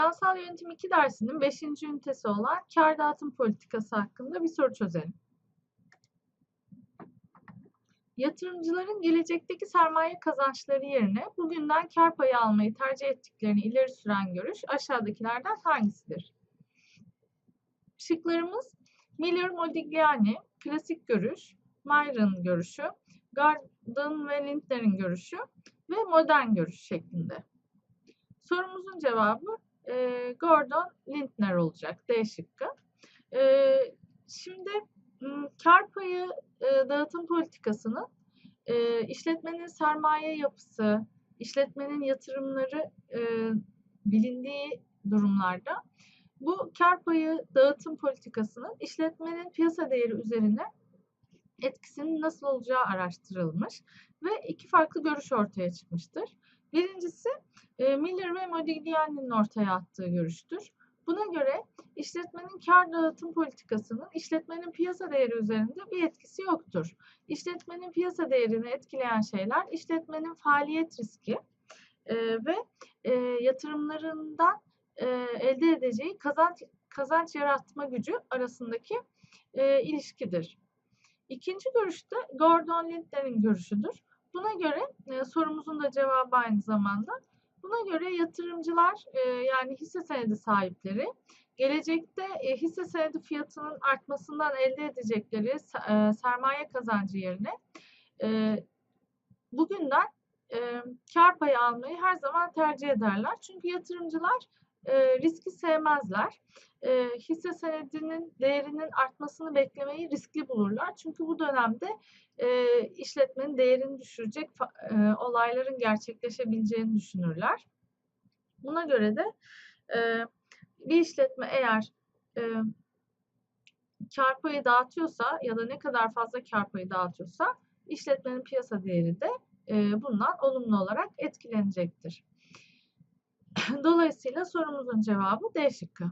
Finansal Yönetim 2 dersinin 5. ünitesi olan kar dağıtım politikası hakkında bir soru çözelim. Yatırımcıların gelecekteki sermaye kazançları yerine bugünden kar payı almayı tercih ettiklerini ileri süren görüş aşağıdakilerden hangisidir? Şıklarımız Miller Modigliani, klasik görüş, Myron görüşü, Gordon ve Lindner'in görüşü ve modern görüş şeklinde. Sorumuzun cevabı e, Gordon Lindner olacak. D şıkkı. E, şimdi kar payı e, dağıtım politikasının e, işletmenin sermaye yapısı, işletmenin yatırımları e, bilindiği durumlarda bu kar payı dağıtım politikasının işletmenin piyasa değeri üzerine etkisinin nasıl olacağı araştırılmış ve iki farklı görüş ortaya çıkmıştır. Birincisi e, Miller ve Modigliani'nin ortaya attığı görüştür. Buna göre işletmenin kar dağıtım politikasının işletmenin piyasa değeri üzerinde bir etkisi yoktur. İşletmenin piyasa değerini etkileyen şeyler işletmenin faaliyet riski e, ve e, yatırımlarından elde edeceği kazanç kazanç yaratma gücü arasındaki ilişkidir. İkinci görüşte Gordon Lindner'in görüşüdür. Buna göre e, sorumuzun da cevabı aynı zamanda. Buna göre yatırımcılar e, yani hisse senedi sahipleri gelecekte e, hisse senedi fiyatının artmasından elde edecekleri e, sermaye kazancı yerine e, bugünden e, kar payı almayı her zaman tercih ederler. Çünkü yatırımcılar e, riski sevmezler. E, hisse senedinin değerinin artmasını beklemeyi riskli bulurlar. Çünkü bu dönemde e, işletmenin değerini düşürecek e, olayların gerçekleşebileceğini düşünürler. Buna göre de e, bir işletme eğer e, kar payı dağıtıyorsa ya da ne kadar fazla kar payı dağıtıyorsa işletmenin piyasa değeri de e, bundan olumlu olarak etkilenecektir. Dolayısıyla sorumuzun cevabı D şıkkı.